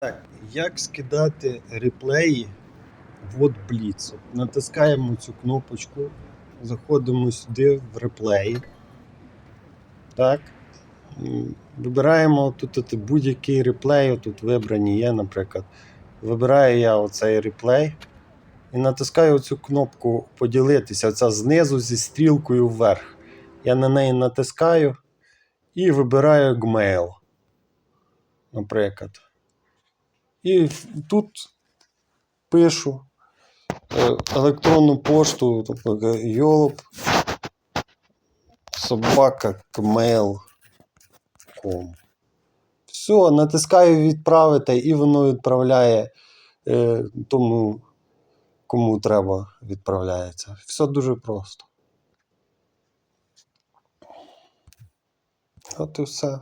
Так, як скидати реплеї в? От Натискаємо цю кнопочку, заходимо сюди в реплеї. Так. Вибираємо тут будь-який реплей, тут вибрані є, наприклад. Вибираю я оцей реплей і натискаю цю кнопку поділитися. Оця знизу зі стрілкою вверх. Я на неї натискаю і вибираю Gmail. Наприклад. І тут пишу е, електронну пошту, тобто йолоп собака gmail.com. Все, натискаю відправити, і воно відправляє е, тому, кому треба, відправляється. Все дуже просто. От і все.